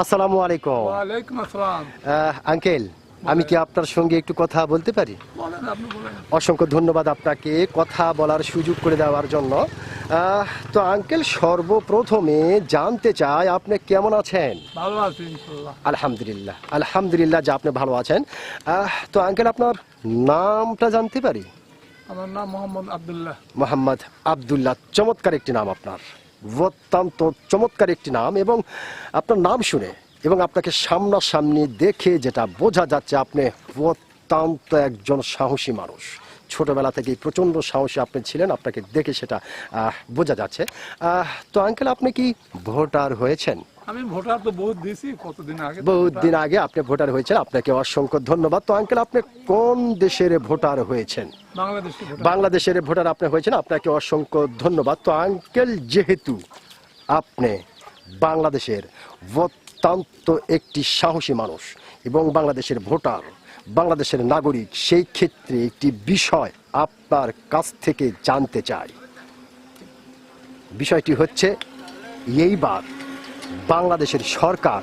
আসসালামু আলাইকুম। ওয়ালাইকুম আসসালাম। আঙ্কেল আমি কি আপনার সঙ্গে একটু কথা বলতে পারি? বলেন আপনি বলেন। অসংখ্য ধন্যবাদ আপনাকে কথা বলার সুযোগ করে দেওয়ার জন্য। তো আঙ্কেল সর্বপ্রথমে জানতে চাই আপনি কেমন আছেন? ভালো আলহামদুলিল্লাহ আলহামদুলিল্লাহ যে আপনি ভালো আছেন। তো আঙ্কেল আপনার নামটা জানতে পারি? আমার নাম মোহাম্মদ আব্দুল্লাহ। মোহাম্মদ আবদুল্লাহ, চমৎকার একটি নাম আপনার। অত্যন্ত চমৎকার একটি নাম এবং আপনার নাম শুনে এবং আপনাকে সামনাসামনি দেখে যেটা বোঝা যাচ্ছে, আপনি অত্যন্ত একজন সাহসী মানুষ। ছোটবেলা থেকেই প্রচণ্ড সাহসী আপনি ছিলেন, আপনাকে দেখে সেটা বোঝা যাচ্ছে। তো আঙ্কেল আপনি কি ভোটার হয়েছেন? আমি ভোটার তো বহুত দিয়েছি কতদিন আগে বহুত দিন আগে আপনি ভোটার হয়েছেন আপনাকে অসংখ্য ধন্যবাদ। তো আঙ্কেল আপনি কোন দেশের ভোটার হয়েছেন? বাংলাদেশের ভোটার আপনি হয়েছেন আপনাকে অসংখ্য ধন্যবাদ। তো আঙ্কেল যেহেতু আপনি বাংলাদেশের অত্যন্ত একটি সাহসী মানুষ এবং বাংলাদেশের ভোটার বাংলাদেশের নাগরিক সেই ক্ষেত্রে একটি বিষয় আপনার কাছ থেকে জানতে চাই। বিষয়টি হচ্ছে এইবার বাংলাদেশের সরকার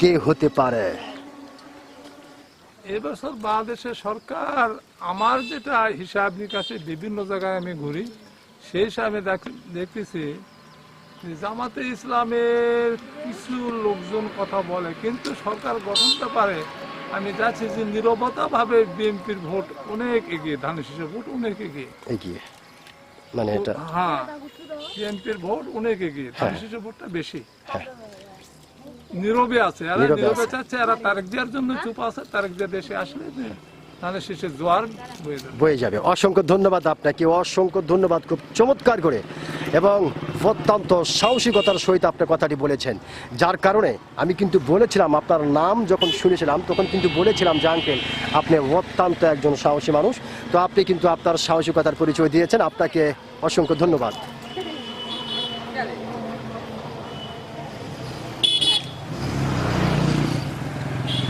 কে হতে পারে? এবছর বাংলাদেশের সরকার আমার যেটা হিসাব নিকাশে বিভিন্ন জায়গায় আমি ঘুরি সেই হিসাবে দেখতেছি জামাতে ইসলামের কিছু লোকজন কথা বলে কিন্তু সরকার গঠনটা পারে। আমি যাচ্ছি যে নিরবতা ভাবে বিএনপির ভোট অনেক এগিয়ে ধানের শীষের ভোট অনেক এগিয়ে। এগিয়ে। মানে এটা হ্যাঁ বিএনপির ভোট অনেক এগিয়ে হ্যাঁ। ধানের শীষের ভোটটা বেশি। হ্যাঁ। নীরবে আছে। এরা নীরবে চাচ্ছে এরা তারেক জিয়ার জন্য চুপ আছে তারেক জিয়া দেশে আসলে তাহলে শেষে জোয়ার বয়ে যাবে। বয়ে যাবে। অসংখ্য ধন্যবাদ আপনাকে অসংখ্য ধন্যবাদ খুব চমৎকার করে। এবং অত্যন্ত সাহসিকতার সহিত আপনি কথাটি বলেছেন। যার কারণে আমি কিন্তু বলেছিলাম আপনার নাম যখন শুনেছিলাম তখন কিন্তু বলেছিলাম যে আঙ্কেল আপনি অত্যন্ত একজন সাহসী মানুষ। তো আপনি কিন্তু আপনার সাহসিকতার পরিচয় দিয়েছেন। আপনাকে অসংখ্য ধন্যবাদ।